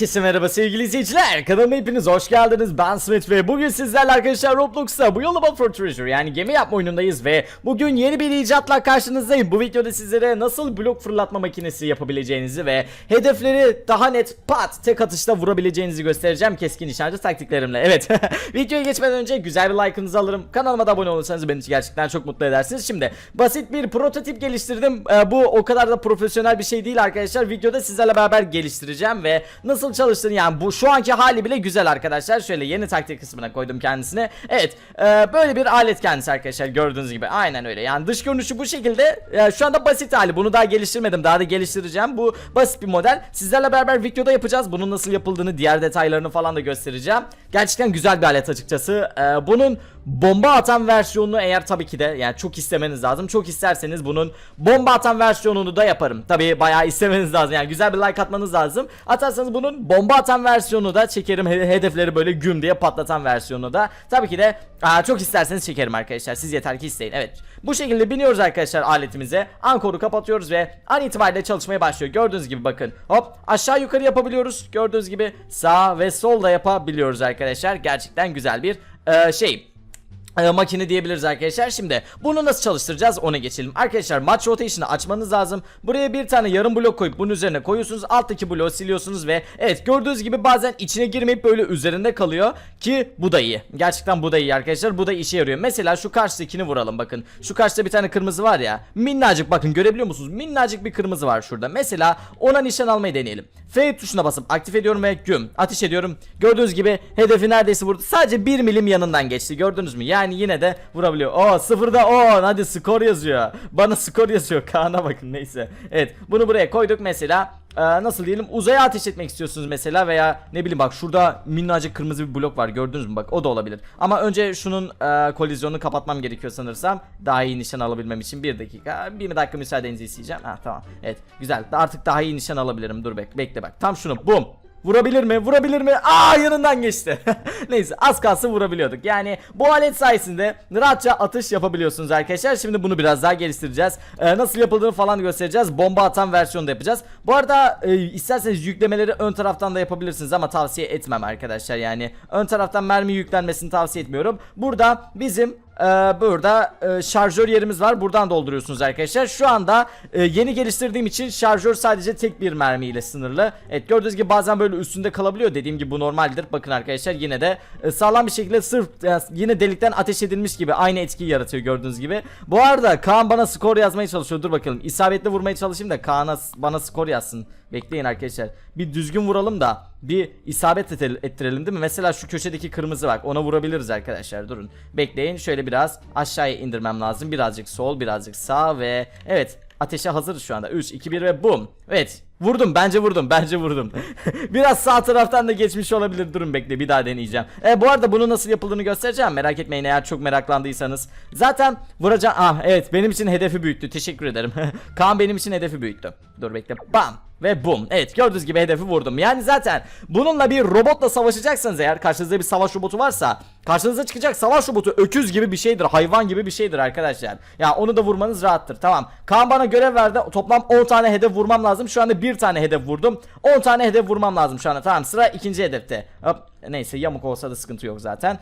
Herkese merhaba sevgili izleyiciler. Kanalıma hepiniz hoş geldiniz. Ben Smith ve bugün sizlerle arkadaşlar Roblox'ta bu yolu for Treasure yani gemi yapma oyunundayız ve bugün yeni bir icatla karşınızdayım. Bu videoda sizlere nasıl blok fırlatma makinesi yapabileceğinizi ve hedefleri daha net pat tek atışta vurabileceğinizi göstereceğim keskin nişancı taktiklerimle. Evet videoya geçmeden önce güzel bir like'ınızı alırım. Kanalıma da abone olursanız beni gerçekten çok mutlu edersiniz. Şimdi basit bir prototip geliştirdim. Ee, bu o kadar da profesyonel bir şey değil arkadaşlar. Videoda sizlerle beraber geliştireceğim ve nasıl çalıştığını yani bu şu anki hali bile güzel arkadaşlar. Şöyle yeni taktik kısmına koydum kendisine. Evet e, böyle bir alet kendisi arkadaşlar gördüğünüz gibi. Aynen öyle yani dış görünüşü bu şekilde. E, şu anda basit hali bunu daha geliştirmedim daha da geliştireceğim. Bu basit bir model. Sizlerle beraber videoda yapacağız. Bunun nasıl yapıldığını diğer detaylarını falan da göstereceğim. Gerçekten güzel bir alet açıkçası. E, bunun bomba atan versiyonunu eğer tabii ki de yani çok istemeniz lazım. Çok isterseniz bunun bomba atan versiyonunu da yaparım. Tabii bayağı istemeniz lazım. Yani güzel bir like atmanız lazım. Atarsanız bunun bomba atan versiyonu da çekerim. He- hedefleri böyle güm diye patlatan versiyonu da. Tabii ki de aa, çok isterseniz çekerim arkadaşlar. Siz yeter ki isteyin. Evet. Bu şekilde biniyoruz arkadaşlar aletimize. Ankoru kapatıyoruz ve an itibariyle çalışmaya başlıyor. Gördüğünüz gibi bakın. Hop aşağı yukarı yapabiliyoruz. Gördüğünüz gibi sağ ve sol da yapabiliyoruz arkadaşlar. Gerçekten güzel bir e, şey e, makine diyebiliriz arkadaşlar. Şimdi bunu nasıl çalıştıracağız ona geçelim. Arkadaşlar match rotation'ı açmanız lazım. Buraya bir tane yarım blok koyup bunun üzerine koyuyorsunuz. Alttaki bloğu siliyorsunuz ve evet gördüğünüz gibi bazen içine girmeyip böyle üzerinde kalıyor ki bu da iyi. Gerçekten bu da iyi arkadaşlar. Bu da işe yarıyor. Mesela şu karşıdakini vuralım bakın. Şu karşıda bir tane kırmızı var ya. Minnacık bakın görebiliyor musunuz? Minnacık bir kırmızı var şurada. Mesela ona nişan almayı deneyelim. F tuşuna basıp aktif ediyorum ve güm ateş ediyorum. Gördüğünüz gibi hedefi neredeyse vurdu. Sadece 1 milim yanından geçti. Gördünüz mü? Yani yine de vurabiliyor. Oo sıfırda 10 hadi skor yazıyor. Bana skor yazıyor. Kaan'a bakın neyse. Evet bunu buraya koyduk mesela. Ee, nasıl diyelim uzaya ateş etmek istiyorsunuz mesela veya ne bileyim bak şurada minnacık kırmızı bir blok var gördünüz mü? Bak o da olabilir. Ama önce şunun e, kolizyonunu kapatmam gerekiyor sanırsam. Daha iyi nişan alabilmem için bir dakika bir dakika müsaadenizi isteyeceğim. Ha tamam. Evet güzel. Artık daha iyi nişan alabilirim. Dur bek bekle bak. Tam şunu bum Vurabilir mi? Vurabilir mi? Aa yanından geçti. Neyse az kalsın vurabiliyorduk. Yani bu alet sayesinde rahatça atış yapabiliyorsunuz arkadaşlar. Şimdi bunu biraz daha geliştireceğiz. Ee, nasıl yapıldığını falan göstereceğiz. Bomba atan versiyonu da yapacağız. Bu arada e, isterseniz yüklemeleri ön taraftan da yapabilirsiniz ama tavsiye etmem arkadaşlar. Yani ön taraftan mermi yüklenmesini tavsiye etmiyorum. Burada bizim ee, burada e, şarjör yerimiz var. Buradan dolduruyorsunuz arkadaşlar. Şu anda e, yeni geliştirdiğim için şarjör sadece tek bir mermiyle sınırlı. Evet gördüğünüz gibi bazen böyle üstünde kalabiliyor. Dediğim gibi bu normaldir. Bakın arkadaşlar yine de e, sağlam bir şekilde sırf yine delikten ateş edilmiş gibi aynı etkiyi yaratıyor gördüğünüz gibi. Bu arada Kaan bana skor yazmaya çalışıyor. Dur bakalım. İsabetli vurmaya çalışayım da Kaan'a bana skor yazsın. Bekleyin arkadaşlar. Bir düzgün vuralım da bir isabet ettirelim değil mi? Mesela şu köşedeki kırmızı bak. Ona vurabiliriz arkadaşlar. Durun. Bekleyin. Şöyle biraz aşağıya indirmem lazım. Birazcık sol, birazcık sağ ve evet ateşe hazırız şu anda. 3 2 1 ve bum. Evet. Vurdum bence vurdum bence vurdum Biraz sağ taraftan da geçmiş olabilir Durun bekle bir daha deneyeceğim e, Bu arada bunu nasıl yapıldığını göstereceğim Merak etmeyin eğer çok meraklandıysanız Zaten vuracağım Ah evet benim için hedefi büyüttü teşekkür ederim Kaan benim için hedefi büyüttü Dur bekle bam ve bum. Evet gördüğünüz gibi hedefi vurdum. Yani zaten bununla bir robotla savaşacaksanız eğer karşınızda bir savaş robotu varsa karşınıza çıkacak savaş robotu öküz gibi bir şeydir. Hayvan gibi bir şeydir arkadaşlar. Ya onu da vurmanız rahattır. Tamam. Kaan bana görev verdi. Toplam 10 tane hedef vurmam lazım. Şu anda bir tane hedef vurdum. 10 tane hedef vurmam lazım şu anda. Tamam sıra ikinci hedefte. Hop. Neyse yamuk olsa da sıkıntı yok zaten.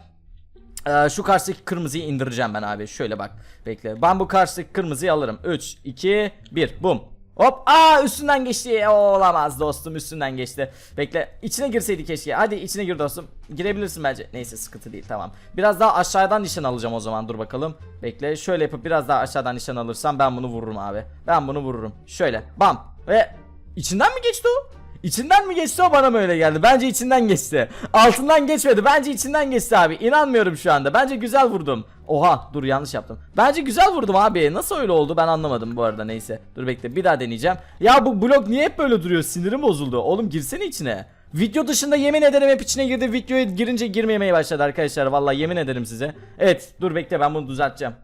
Ee, şu karşıdaki kırmızıyı indireceğim ben abi. Şöyle bak. Bekle. Ben bu karşıdaki kırmızıyı alırım. 3, 2, 1. Bum. Hop. Aa üstünden geçti. O, olamaz dostum üstünden geçti. Bekle. İçine girseydi keşke. Hadi içine gir dostum. Girebilirsin bence. Neyse sıkıntı değil tamam. Biraz daha aşağıdan nişan alacağım o zaman. Dur bakalım. Bekle. Şöyle yapıp biraz daha aşağıdan nişan alırsam ben bunu vururum abi. Ben bunu vururum. Şöyle. Bam. Ve içinden mi geçti o? İçinden mi geçti o bana mı öyle geldi? Bence içinden geçti. Altından geçmedi. Bence içinden geçti abi. İnanmıyorum şu anda. Bence güzel vurdum. Oha dur yanlış yaptım. Bence güzel vurdum abi. Nasıl öyle oldu ben anlamadım bu arada neyse. Dur bekle bir daha deneyeceğim. Ya bu blok niye hep böyle duruyor? Sinirim bozuldu. Oğlum girsene içine. Video dışında yemin ederim hep içine girdi. Videoya girince girmemeye başladı arkadaşlar. Vallahi yemin ederim size. Evet dur bekle ben bunu düzelteceğim.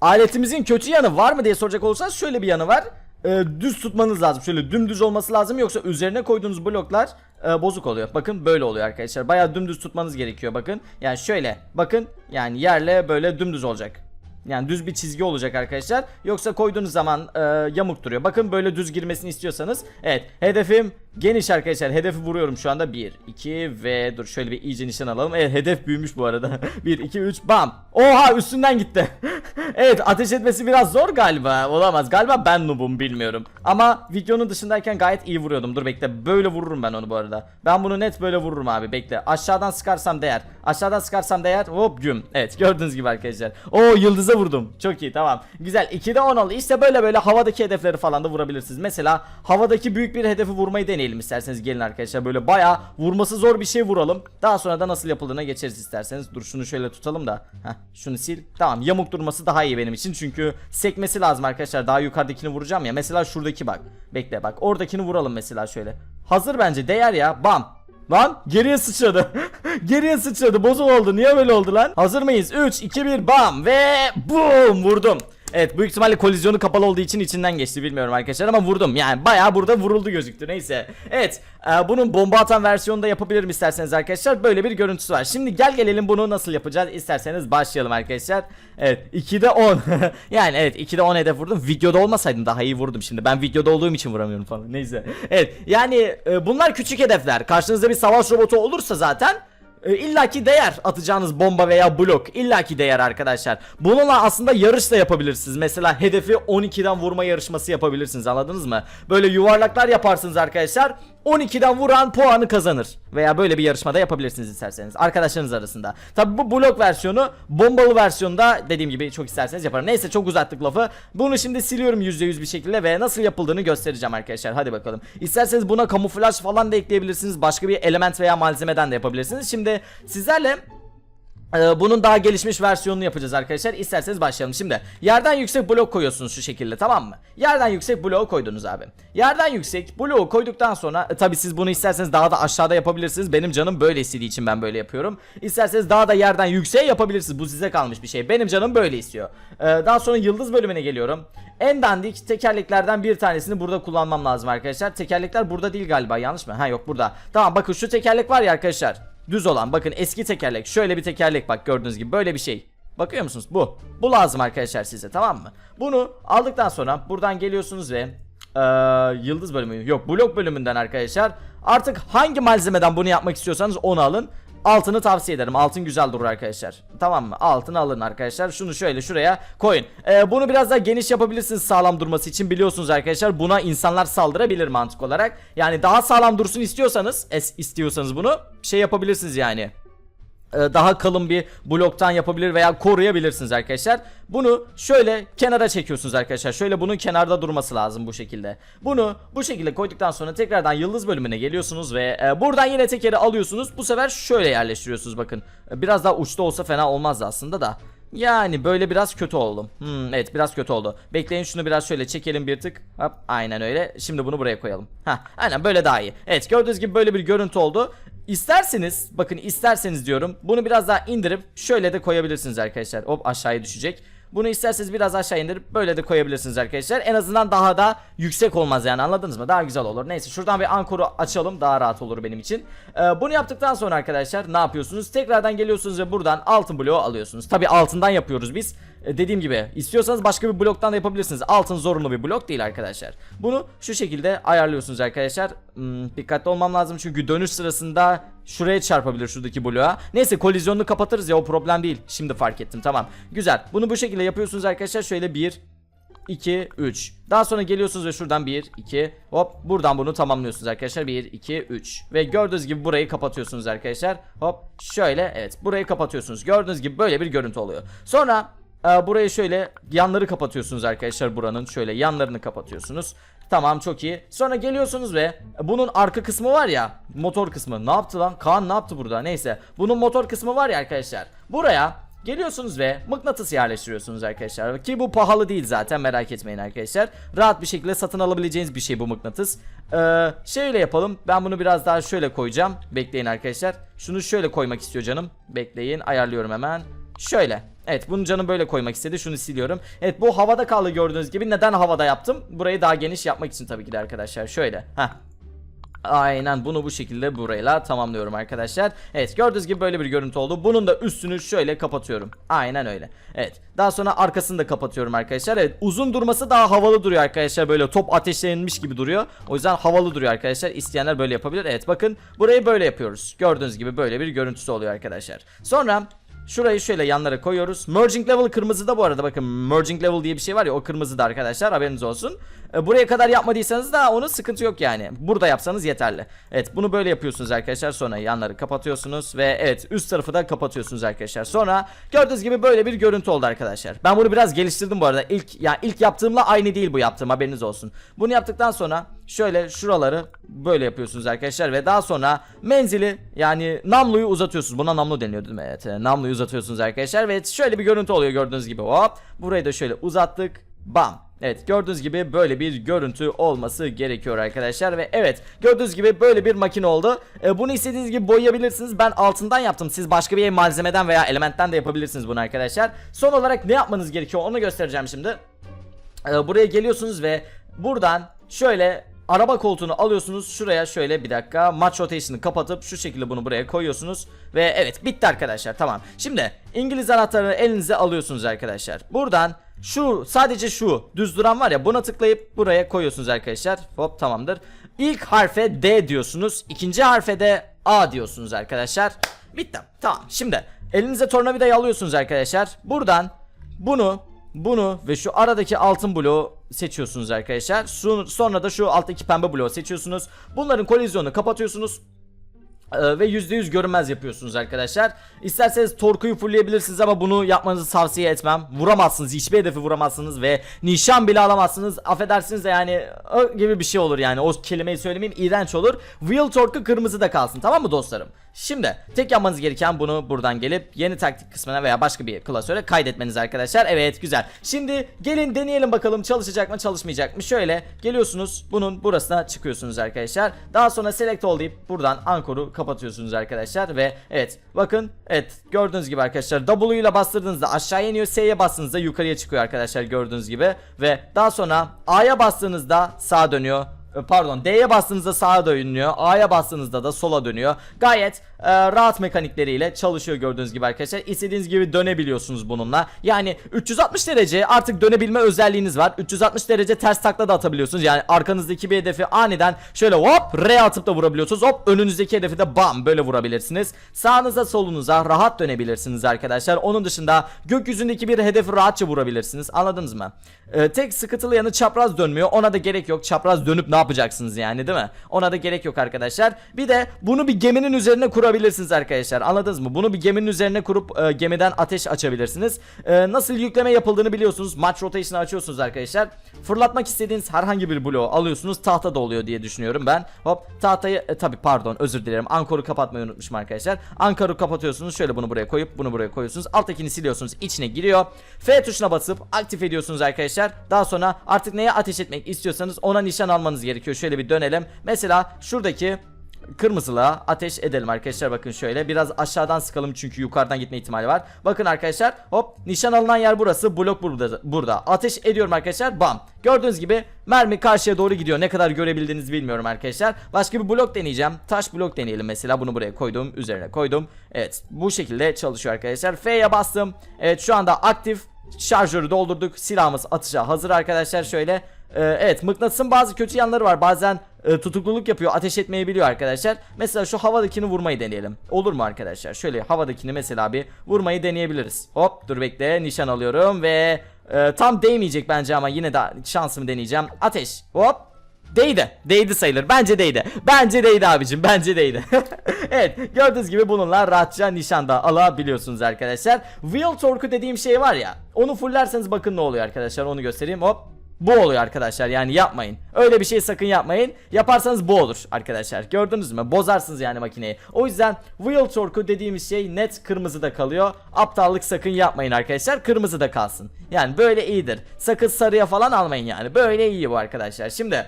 Aletimizin kötü yanı var mı diye soracak olursanız şöyle bir yanı var. Ee, düz tutmanız lazım. Şöyle dümdüz olması lazım yoksa üzerine koyduğunuz bloklar e, bozuk oluyor. Bakın böyle oluyor arkadaşlar. Bayağı dümdüz tutmanız gerekiyor bakın. Yani şöyle bakın yani yerle böyle dümdüz olacak. Yani düz bir çizgi olacak arkadaşlar. Yoksa koyduğunuz zaman e, yamuk duruyor. Bakın böyle düz girmesini istiyorsanız. Evet hedefim Geniş arkadaşlar hedefi vuruyorum şu anda 1 2 ve dur şöyle bir iyice nişan alalım. Evet hedef büyümüş bu arada. 1 2 3 bam. Oha üstünden gitti. evet ateş etmesi biraz zor galiba. Olamaz. Galiba ben noobum bilmiyorum. Ama videonun dışındayken gayet iyi vuruyordum. Dur bekle. Böyle vururum ben onu bu arada. Ben bunu net böyle vururum abi. Bekle. Aşağıdan sıkarsam değer. Aşağıdan sıkarsam değer. Hop güm. Evet gördüğünüz gibi arkadaşlar. Oo yıldıza vurdum. Çok iyi tamam. Güzel. 2'de 10 oldu. İşte böyle böyle havadaki hedefleri falan da vurabilirsiniz. Mesela havadaki büyük bir hedefi vurmayı deneyelim isterseniz. Gelin arkadaşlar böyle bayağı vurması zor bir şey vuralım. Daha sonra da nasıl yapıldığına geçeriz isterseniz. Dur şunu şöyle tutalım da. Heh, şunu sil. Tamam yamuk durması daha iyi benim için. Çünkü sekmesi lazım arkadaşlar. Daha yukarıdakini vuracağım ya. Mesela şuradaki bak. Bekle bak. Oradakini vuralım mesela şöyle. Hazır bence. Değer ya. Bam. Lan geriye sıçradı. geriye sıçradı. Bozuk oldu. Niye böyle oldu lan? Hazır mıyız? 3, 2, 1 bam ve boom vurdum. Evet büyük ihtimalle kolizyonu kapalı olduğu için içinden geçti bilmiyorum arkadaşlar ama vurdum. Yani bayağı burada vuruldu gözüktü neyse. Evet e, bunun bomba atan versiyonu da yapabilirim isterseniz arkadaşlar. Böyle bir görüntüsü var. Şimdi gel gelelim bunu nasıl yapacağız isterseniz başlayalım arkadaşlar. Evet 2'de 10. yani evet 2'de 10 hedef vurdum. Videoda olmasaydım daha iyi vurdum şimdi. Ben videoda olduğum için vuramıyorum falan. Neyse. Evet yani e, bunlar küçük hedefler. Karşınızda bir savaş robotu olursa zaten e, illaki değer atacağınız bomba veya blok illaki değer arkadaşlar. Bununla aslında yarış da yapabilirsiniz. Mesela hedefi 12'den vurma yarışması yapabilirsiniz anladınız mı? Böyle yuvarlaklar yaparsınız arkadaşlar. 12'den vuran puanı kazanır. Veya böyle bir yarışmada yapabilirsiniz isterseniz arkadaşlarınız arasında. Tabi bu blok versiyonu bombalı versiyonda dediğim gibi çok isterseniz yaparım. Neyse çok uzattık lafı. Bunu şimdi siliyorum %100 bir şekilde ve nasıl yapıldığını göstereceğim arkadaşlar. Hadi bakalım. İsterseniz buna kamuflaj falan da ekleyebilirsiniz. Başka bir element veya malzemeden de yapabilirsiniz. Şimdi sizlerle ee, bunun daha gelişmiş versiyonunu yapacağız arkadaşlar. İsterseniz başlayalım. Şimdi yerden yüksek blok koyuyorsunuz şu şekilde tamam mı? Yerden yüksek bloğu koydunuz abi. Yerden yüksek bloğu koyduktan sonra e, tabi siz bunu isterseniz daha da aşağıda yapabilirsiniz. Benim canım böyle istediği için ben böyle yapıyorum. İsterseniz daha da yerden yükseğe yapabilirsiniz. Bu size kalmış bir şey. Benim canım böyle istiyor. Ee, daha sonra yıldız bölümüne geliyorum. En dandik tekerleklerden bir tanesini burada kullanmam lazım arkadaşlar. Tekerlekler burada değil galiba yanlış mı? Ha yok burada. Tamam bakın şu tekerlek var ya arkadaşlar. Düz olan bakın eski tekerlek şöyle bir tekerlek bak gördüğünüz gibi böyle bir şey. Bakıyor musunuz? Bu bu lazım arkadaşlar size tamam mı? Bunu aldıktan sonra buradan geliyorsunuz ve ee, Yıldız bölümü yok blok bölümünden arkadaşlar. Artık hangi malzemeden bunu yapmak istiyorsanız onu alın Altını tavsiye ederim. Altın güzel durur arkadaşlar. Tamam mı? Altını alın arkadaşlar. Şunu şöyle şuraya koyun. Ee, bunu biraz daha geniş yapabilirsiniz sağlam durması için. Biliyorsunuz arkadaşlar buna insanlar saldırabilir mantık olarak. Yani daha sağlam dursun istiyorsanız, es istiyorsanız bunu şey yapabilirsiniz yani daha kalın bir bloktan yapabilir veya koruyabilirsiniz arkadaşlar. Bunu şöyle kenara çekiyorsunuz arkadaşlar. Şöyle bunun kenarda durması lazım bu şekilde. Bunu bu şekilde koyduktan sonra tekrardan yıldız bölümüne geliyorsunuz ve e, buradan yine tekeri alıyorsunuz. Bu sefer şöyle yerleştiriyorsunuz bakın. E, biraz daha uçta olsa fena olmazdı aslında da. Yani böyle biraz kötü oldum. Hmm, evet biraz kötü oldu. Bekleyin şunu biraz şöyle çekelim bir tık. Hop aynen öyle. Şimdi bunu buraya koyalım. Ha aynen böyle daha iyi. Evet gördüğünüz gibi böyle bir görüntü oldu. İsterseniz bakın isterseniz diyorum bunu biraz daha indirip şöyle de koyabilirsiniz arkadaşlar. Hop aşağıya düşecek. Bunu isterseniz biraz aşağı indirip böyle de koyabilirsiniz arkadaşlar. En azından daha da yüksek olmaz yani anladınız mı? Daha güzel olur. Neyse şuradan bir ankoru açalım daha rahat olur benim için. Ee, bunu yaptıktan sonra arkadaşlar ne yapıyorsunuz? Tekrardan geliyorsunuz ve buradan altın bloğu alıyorsunuz. Tabi altından yapıyoruz biz. Ee, dediğim gibi istiyorsanız başka bir bloktan da yapabilirsiniz. Altın zorunlu bir blok değil arkadaşlar. Bunu şu şekilde ayarlıyorsunuz arkadaşlar. Hmm, dikkatli olmam lazım çünkü dönüş sırasında şuraya çarpabilir şuradaki bloğa. Neyse kolizyonunu kapatırız ya o problem değil. Şimdi fark ettim tamam. Güzel. Bunu bu şekilde yapıyorsunuz arkadaşlar. Şöyle bir 2 3. Daha sonra geliyorsunuz ve şuradan 1 2 hop buradan bunu tamamlıyorsunuz arkadaşlar. 1 2 3 ve gördüğünüz gibi burayı kapatıyorsunuz arkadaşlar. Hop şöyle evet burayı kapatıyorsunuz. Gördüğünüz gibi böyle bir görüntü oluyor. Sonra e, burayı şöyle yanları kapatıyorsunuz arkadaşlar buranın şöyle yanlarını kapatıyorsunuz. Tamam çok iyi. Sonra geliyorsunuz ve bunun arka kısmı var ya motor kısmı. Ne yaptı lan? Kaan ne yaptı burada? Neyse. Bunun motor kısmı var ya arkadaşlar. Buraya Geliyorsunuz ve mıknatıs yerleştiriyorsunuz arkadaşlar. Ki bu pahalı değil zaten merak etmeyin arkadaşlar. Rahat bir şekilde satın alabileceğiniz bir şey bu mıknatıs. Ee, şöyle yapalım. Ben bunu biraz daha şöyle koyacağım. Bekleyin arkadaşlar. Şunu şöyle koymak istiyor canım. Bekleyin ayarlıyorum hemen. Şöyle. Evet bunu canım böyle koymak istedi. Şunu siliyorum. Evet bu havada kaldı gördüğünüz gibi. Neden havada yaptım? Burayı daha geniş yapmak için tabii ki de arkadaşlar. Şöyle. Heh. Aynen bunu bu şekilde burayla tamamlıyorum arkadaşlar. Evet gördüğünüz gibi böyle bir görüntü oldu. Bunun da üstünü şöyle kapatıyorum. Aynen öyle. Evet daha sonra arkasını da kapatıyorum arkadaşlar. Evet uzun durması daha havalı duruyor arkadaşlar. Böyle top ateşlenmiş gibi duruyor. O yüzden havalı duruyor arkadaşlar. İsteyenler böyle yapabilir. Evet bakın burayı böyle yapıyoruz. Gördüğünüz gibi böyle bir görüntüsü oluyor arkadaşlar. Sonra Şurayı şöyle yanlara koyuyoruz. Merging level kırmızıda bu arada bakın merging level diye bir şey var ya o kırmızıda arkadaşlar haberiniz olsun. E, buraya kadar yapmadıysanız da onun sıkıntı yok yani. Burada yapsanız yeterli. Evet bunu böyle yapıyorsunuz arkadaşlar. Sonra yanları kapatıyorsunuz ve evet üst tarafı da kapatıyorsunuz arkadaşlar. Sonra gördüğünüz gibi böyle bir görüntü oldu arkadaşlar. Ben bunu biraz geliştirdim bu arada. İlk ya yani ilk yaptığımla aynı değil bu yaptığım haberiniz olsun. Bunu yaptıktan sonra şöyle şuraları böyle yapıyorsunuz arkadaşlar ve daha sonra menzili yani namluyu uzatıyorsunuz. Buna namlu deniyor değil mi? Evet. e, Namluyu uzatıyorsunuz arkadaşlar ve şöyle bir görüntü oluyor gördüğünüz gibi. Hop. Burayı da şöyle uzattık. Bam. Evet gördüğünüz gibi böyle bir görüntü olması gerekiyor arkadaşlar ve evet gördüğünüz gibi böyle bir makine oldu. Ee, bunu istediğiniz gibi boyayabilirsiniz. Ben altından yaptım. Siz başka bir malzemeden veya elementten de yapabilirsiniz bunu arkadaşlar. Son olarak ne yapmanız gerekiyor onu göstereceğim şimdi. Ee, buraya geliyorsunuz ve buradan şöyle araba koltuğunu alıyorsunuz şuraya şöyle bir dakika match rotation'ı kapatıp şu şekilde bunu buraya koyuyorsunuz ve evet bitti arkadaşlar tamam. Şimdi İngiliz anahtarını elinize alıyorsunuz arkadaşlar. Buradan şu sadece şu düz duran var ya buna tıklayıp buraya koyuyorsunuz arkadaşlar. Hop tamamdır. İlk harfe D diyorsunuz. ikinci harfe de A diyorsunuz arkadaşlar. Bitti. Tamam. Şimdi elinize tornavidayı alıyorsunuz arkadaşlar. Buradan bunu bunu ve şu aradaki altın bloğu seçiyorsunuz arkadaşlar. Sonra da şu alttaki pembe bloğu seçiyorsunuz. Bunların kolizyonunu kapatıyorsunuz. Ee, ve %100 görünmez yapıyorsunuz arkadaşlar. İsterseniz torkuyu fullleyebilirsiniz ama bunu yapmanızı tavsiye etmem. Vuramazsınız, hiçbir hedefi vuramazsınız ve nişan bile alamazsınız. Affedersiniz de yani o gibi bir şey olur yani. O kelimeyi söylemeyeyim iğrenç olur. Wheel torku kırmızıda kalsın tamam mı dostlarım? Şimdi tek yapmanız gereken bunu buradan gelip yeni taktik kısmına veya başka bir klasöre kaydetmeniz arkadaşlar. Evet güzel. Şimdi gelin deneyelim bakalım çalışacak mı çalışmayacak mı. Şöyle geliyorsunuz bunun burasına çıkıyorsunuz arkadaşlar. Daha sonra select all deyip buradan ankoru kapatıyorsunuz arkadaşlar ve evet bakın evet gördüğünüz gibi arkadaşlar W ile bastırdığınızda aşağıya iniyor S'ye bastığınızda yukarıya çıkıyor arkadaşlar gördüğünüz gibi ve daha sonra A'ya bastığınızda sağa dönüyor pardon D'ye bastığınızda sağa dönüyor A'ya bastığınızda da sola dönüyor. Gayet e, rahat mekanikleriyle çalışıyor gördüğünüz gibi arkadaşlar. İstediğiniz gibi dönebiliyorsunuz bununla. Yani 360 derece artık dönebilme özelliğiniz var. 360 derece ters takla da atabiliyorsunuz. Yani arkanızdaki bir hedefi aniden şöyle hop R atıp da vurabiliyorsunuz. Hop önünüzdeki hedefi de bam böyle vurabilirsiniz. Sağınıza solunuza rahat dönebilirsiniz arkadaşlar. Onun dışında gökyüzündeki bir hedefi rahatça vurabilirsiniz. Anladınız mı E, tek sıkıntılı yanı çapraz dönmüyor. Ona da gerek yok. Çapraz dönüp ne yapacaksınız yani değil mi? Ona da gerek yok arkadaşlar. Bir de bunu bir geminin üzerine kurabilirsiniz arkadaşlar. Anladınız mı? Bunu bir geminin üzerine kurup e, gemiden ateş açabilirsiniz. E, nasıl yükleme yapıldığını biliyorsunuz. Match rotation'ı açıyorsunuz arkadaşlar. Fırlatmak istediğiniz herhangi bir bloğu alıyorsunuz. Tahta da oluyor diye düşünüyorum ben. Hop tahtayı e, tabi pardon özür dilerim. Ankoru kapatmayı unutmuşum arkadaşlar. Ankoru kapatıyorsunuz. Şöyle bunu buraya koyup bunu buraya koyuyorsunuz. Alttakini siliyorsunuz. İçine giriyor. F tuşuna basıp aktif ediyorsunuz arkadaşlar daha sonra artık neye ateş etmek istiyorsanız ona nişan almanız gerekiyor. Şöyle bir dönelim. Mesela şuradaki kırmızılığa ateş edelim arkadaşlar. Bakın şöyle biraz aşağıdan sıkalım çünkü yukarıdan gitme ihtimali var. Bakın arkadaşlar hop nişan alınan yer burası blok burada burada. Ateş ediyorum arkadaşlar bam. Gördüğünüz gibi mermi karşıya doğru gidiyor. Ne kadar görebildiğinizi bilmiyorum arkadaşlar. Başka bir blok deneyeceğim. Taş blok deneyelim mesela. Bunu buraya koydum üzerine koydum. Evet bu şekilde çalışıyor arkadaşlar. F'ye bastım. Evet şu anda aktif şarjörü doldurduk. Silahımız atışa hazır arkadaşlar. Şöyle ee, evet mıknatısın bazı kötü yanları var. Bazen e, tutukluluk yapıyor ateş etmeyebiliyor arkadaşlar mesela şu havadakini vurmayı deneyelim olur mu arkadaşlar şöyle havadakini mesela bir vurmayı deneyebiliriz hop dur bekle nişan alıyorum ve e, tam değmeyecek bence ama yine de şansımı deneyeceğim ateş hop Değdi. Değdi sayılır. Bence değdi. Bence değdi abicim. Bence değdi. evet. Gördüğünüz gibi bununla rahatça nişanda alabiliyorsunuz arkadaşlar. Wheel torku dediğim şey var ya. Onu fullerseniz bakın ne oluyor arkadaşlar. Onu göstereyim. Hop. Bu oluyor arkadaşlar yani yapmayın. Öyle bir şey sakın yapmayın. Yaparsanız bu olur arkadaşlar. Gördünüz mü? Bozarsınız yani makineyi. O yüzden wheel torku dediğimiz şey net kırmızıda kalıyor. Aptallık sakın yapmayın arkadaşlar. Kırmızıda kalsın. Yani böyle iyidir. Sakın sarıya falan almayın yani. Böyle iyi bu arkadaşlar. Şimdi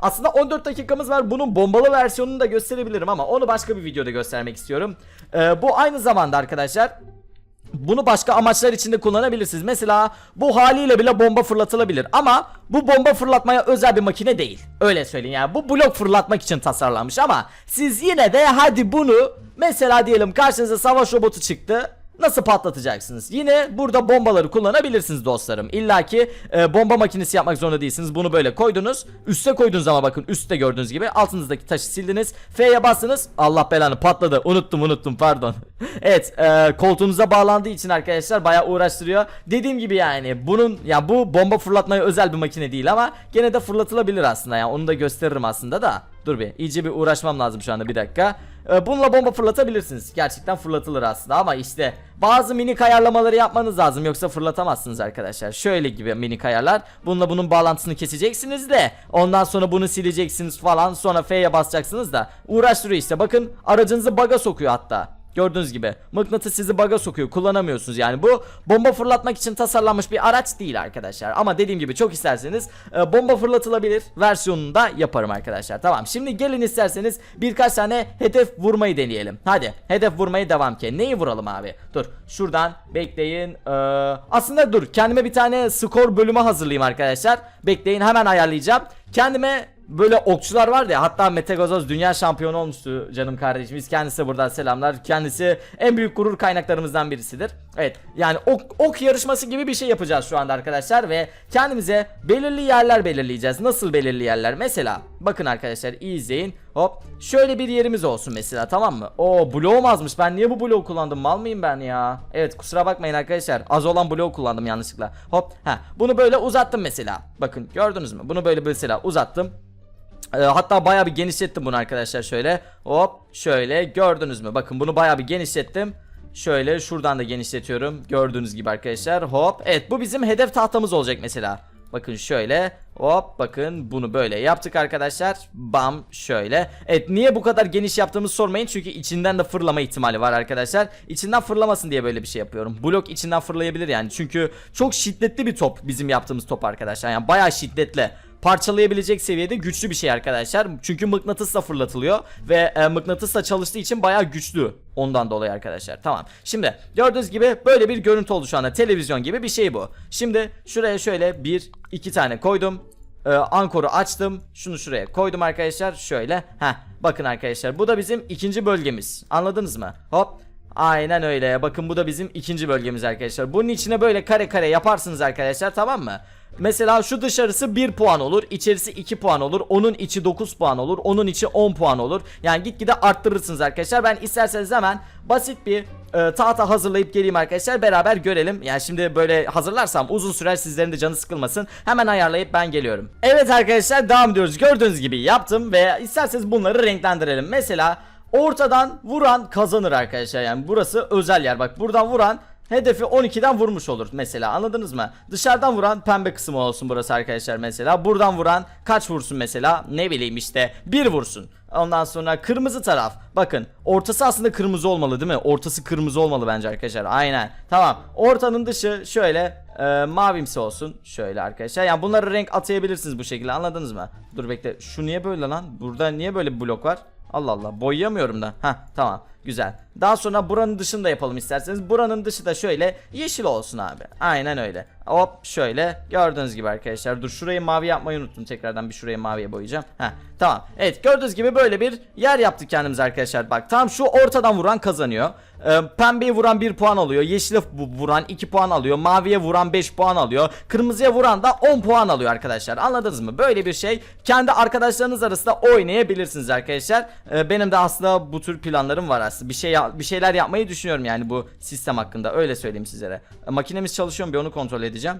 aslında 14 dakikamız var. Bunun bombalı versiyonunu da gösterebilirim ama onu başka bir videoda göstermek istiyorum. Ee, bu aynı zamanda arkadaşlar bunu başka amaçlar için de kullanabilirsiniz. Mesela bu haliyle bile bomba fırlatılabilir ama bu bomba fırlatmaya özel bir makine değil. Öyle söyleyeyim yani bu blok fırlatmak için tasarlanmış ama siz yine de hadi bunu mesela diyelim karşınıza savaş robotu çıktı. Nasıl patlatacaksınız? Yine burada bombaları kullanabilirsiniz dostlarım. İlla ki e, bomba makinesi yapmak zorunda değilsiniz. Bunu böyle koydunuz. Üste koyduğunuz ama bakın üstte gördüğünüz gibi altınızdaki taşı sildiniz. F'ye bastınız. Allah belanı patladı. Unuttum unuttum pardon. evet e, koltuğunuza bağlandığı için arkadaşlar bayağı uğraştırıyor. Dediğim gibi yani bunun ya bu bomba fırlatmaya özel bir makine değil ama gene de fırlatılabilir aslında. Yani onu da gösteririm aslında da. Dur bir iyice bir uğraşmam lazım şu anda bir dakika. Ee, Bununla bomba fırlatabilirsiniz. Gerçekten fırlatılır aslında ama işte bazı minik ayarlamaları yapmanız lazım yoksa fırlatamazsınız arkadaşlar. Şöyle gibi minik ayarlar. Bununla bunun bağlantısını keseceksiniz de ondan sonra bunu sileceksiniz falan sonra F'ye basacaksınız da uğraştırıyor işte. Bakın aracınızı baga sokuyor hatta. Gördüğünüz gibi mıknatıs sizi baga sokuyor kullanamıyorsunuz. Yani bu bomba fırlatmak için tasarlanmış bir araç değil arkadaşlar. Ama dediğim gibi çok isterseniz e, bomba fırlatılabilir versiyonunu da yaparım arkadaşlar. Tamam şimdi gelin isterseniz birkaç tane hedef vurmayı deneyelim. Hadi hedef vurmayı devam ki. Neyi vuralım abi? Dur şuradan bekleyin. Ee, aslında dur kendime bir tane skor bölümü hazırlayayım arkadaşlar. Bekleyin hemen ayarlayacağım. Kendime böyle okçular vardı ya hatta Mete Gazoz dünya şampiyonu olmuştu canım kardeşimiz kendisi buradan selamlar. Kendisi en büyük gurur kaynaklarımızdan birisidir. Evet yani ok, ok yarışması gibi bir şey yapacağız şu anda arkadaşlar ve kendimize belirli yerler belirleyeceğiz. Nasıl belirli yerler? Mesela bakın arkadaşlar izleyin. Hop şöyle bir yerimiz olsun mesela tamam mı? O bloğum azmış. Ben niye bu bloğu kullandım? Mal mıyım ben ya? Evet kusura bakmayın arkadaşlar. Az olan bloğu kullandım yanlışlıkla. Hop ha bunu böyle uzattım mesela. Bakın gördünüz mü? Bunu böyle mesela uzattım hatta bayağı bir genişlettim bunu arkadaşlar şöyle. Hop şöyle gördünüz mü? Bakın bunu bayağı bir genişlettim. Şöyle şuradan da genişletiyorum. Gördüğünüz gibi arkadaşlar. Hop. Evet bu bizim hedef tahtamız olacak mesela. Bakın şöyle. Hop bakın bunu böyle yaptık arkadaşlar. Bam şöyle. Evet niye bu kadar geniş yaptığımızı sormayın. Çünkü içinden de fırlama ihtimali var arkadaşlar. İçinden fırlamasın diye böyle bir şey yapıyorum. Blok içinden fırlayabilir yani. Çünkü çok şiddetli bir top bizim yaptığımız top arkadaşlar. Yani bayağı şiddetli parçalayabilecek seviyede güçlü bir şey arkadaşlar. Çünkü mıknatısla fırlatılıyor ve e, mıknatısla çalıştığı için bayağı güçlü. Ondan dolayı arkadaşlar. Tamam. Şimdi gördüğünüz gibi böyle bir görüntü oldu şu anda. Televizyon gibi bir şey bu. Şimdi şuraya şöyle bir iki tane koydum. Ee, ankoru açtım. Şunu şuraya koydum arkadaşlar. Şöyle. Heh. Bakın arkadaşlar bu da bizim ikinci bölgemiz. Anladınız mı? Hop. Aynen öyle. Bakın bu da bizim ikinci bölgemiz arkadaşlar. Bunun içine böyle kare kare yaparsınız arkadaşlar tamam mı? Mesela şu dışarısı 1 puan olur, içerisi 2 puan olur, onun içi 9 puan olur, onun içi 10 puan olur. Yani gitgide arttırırsınız arkadaşlar. Ben isterseniz hemen basit bir e, tahta hazırlayıp geleyim arkadaşlar beraber görelim. Yani şimdi böyle hazırlarsam uzun sürer sizlerin de canı sıkılmasın. Hemen ayarlayıp ben geliyorum. Evet arkadaşlar devam ediyoruz. Gördüğünüz gibi yaptım ve isterseniz bunları renklendirelim. Mesela ortadan vuran kazanır arkadaşlar. Yani burası özel yer. Bak buradan vuran Hedefi 12'den vurmuş olur mesela anladınız mı? Dışarıdan vuran pembe kısmı olsun burası arkadaşlar mesela. Buradan vuran kaç vursun mesela? Ne bileyim işte bir vursun. Ondan sonra kırmızı taraf. Bakın ortası aslında kırmızı olmalı değil mi? Ortası kırmızı olmalı bence arkadaşlar. Aynen. Tamam. Ortanın dışı şöyle e, mavimsi olsun. Şöyle arkadaşlar. Yani bunları renk atayabilirsiniz bu şekilde anladınız mı? Dur bekle. Şu niye böyle lan? Burada niye böyle blok var? Allah Allah boyayamıyorum da. Ha tamam güzel. Daha sonra buranın dışını da yapalım isterseniz. Buranın dışı da şöyle yeşil olsun abi. Aynen öyle. Hop şöyle gördüğünüz gibi arkadaşlar. Dur şurayı mavi yapmayı unuttum. Tekrardan bir şurayı maviye boyayacağım. Ha tamam. Evet gördüğünüz gibi böyle bir yer yaptık kendimize arkadaşlar. Bak tam şu ortadan vuran kazanıyor. Ee, pembeye vuran 1 puan alıyor. Yeşile vuran 2 puan alıyor. Maviye vuran 5 puan alıyor. Kırmızıya vuran da 10 puan alıyor arkadaşlar. Anladınız mı? Böyle bir şey kendi arkadaşlarınız arasında oynayabilirsiniz arkadaşlar. Ee, benim de aslında bu tür planlarım var aslında. Bir şey bir şeyler yapmayı düşünüyorum yani bu sistem hakkında. Öyle söyleyeyim sizlere. Ee, makinemiz çalışıyor mu? Bir onu kontrol edeceğim.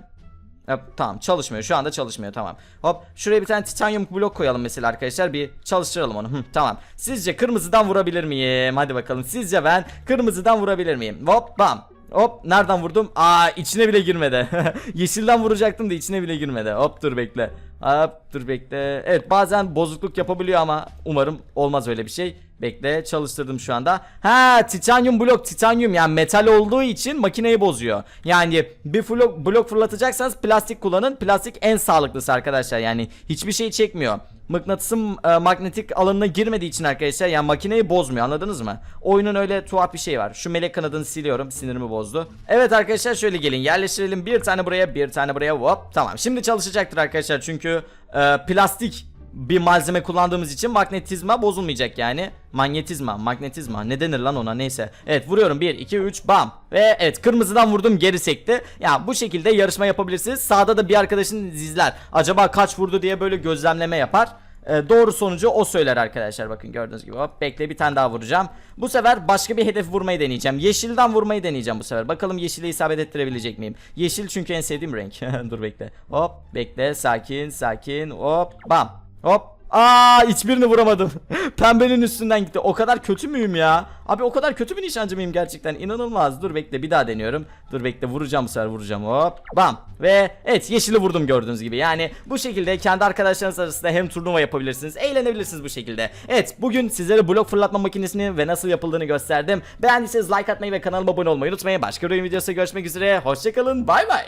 Yap, tamam çalışmıyor şu anda çalışmıyor tamam. Hop şuraya bir tane titanyum blok koyalım mesela arkadaşlar Bir çalıştıralım onu. Hı, tamam. Sizce kırmızıdan vurabilir miyim? Hadi bakalım sizce ben kırmızıdan vurabilir miyim? Hop bam. Hop nereden vurdum? Aa içine bile girmedi. Yeşilden vuracaktım da içine bile girmedi. Hop dur bekle. Hop dur bekle. Evet bazen bozukluk yapabiliyor ama Umarım olmaz öyle bir şey Bekle çalıştırdım şu anda. Ha titanyum blok titanyum yani metal olduğu için makineyi bozuyor. Yani bir blok, blok fırlatacaksanız plastik kullanın. Plastik en sağlıklısı arkadaşlar yani hiçbir şey çekmiyor. Mıknatısın e, magnetik alanına girmediği için arkadaşlar yani makineyi bozmuyor anladınız mı? Oyunun öyle tuhaf bir şey var. Şu melek kanadını siliyorum sinirimi bozdu. Evet arkadaşlar şöyle gelin yerleştirelim bir tane buraya bir tane buraya hop tamam. Şimdi çalışacaktır arkadaşlar çünkü e, plastik bir malzeme kullandığımız için magnetizma bozulmayacak yani. Manyetizma, magnetizma ne denir lan ona neyse. Evet vuruyorum 1 2 3 bam. Ve evet kırmızıdan vurdum geri sekti. Ya bu şekilde yarışma yapabilirsiniz. Sağda da bir arkadaşın izler. Acaba kaç vurdu diye böyle gözlemleme yapar. Ee, doğru sonucu o söyler arkadaşlar bakın gördüğünüz gibi hop bekle bir tane daha vuracağım bu sefer başka bir hedef vurmayı deneyeceğim yeşilden vurmayı deneyeceğim bu sefer bakalım yeşile isabet ettirebilecek miyim yeşil çünkü en sevdiğim renk dur bekle hop bekle sakin sakin hop bam hop Aa hiçbirini vuramadım. Pembenin üstünden gitti. O kadar kötü müyüm ya? Abi o kadar kötü bir nişancı mıyım gerçekten? İnanılmaz. Dur bekle bir daha deniyorum. Dur bekle vuracağım bu sefer vuracağım. Hop. Bam. Ve evet yeşili vurdum gördüğünüz gibi. Yani bu şekilde kendi arkadaşlarınız arasında hem turnuva yapabilirsiniz. Eğlenebilirsiniz bu şekilde. Evet bugün sizlere blok fırlatma makinesini ve nasıl yapıldığını gösterdim. Beğendiyseniz like atmayı ve kanalıma abone olmayı unutmayın. Başka bir videosu görüşmek üzere. Hoşçakalın. Bay bay.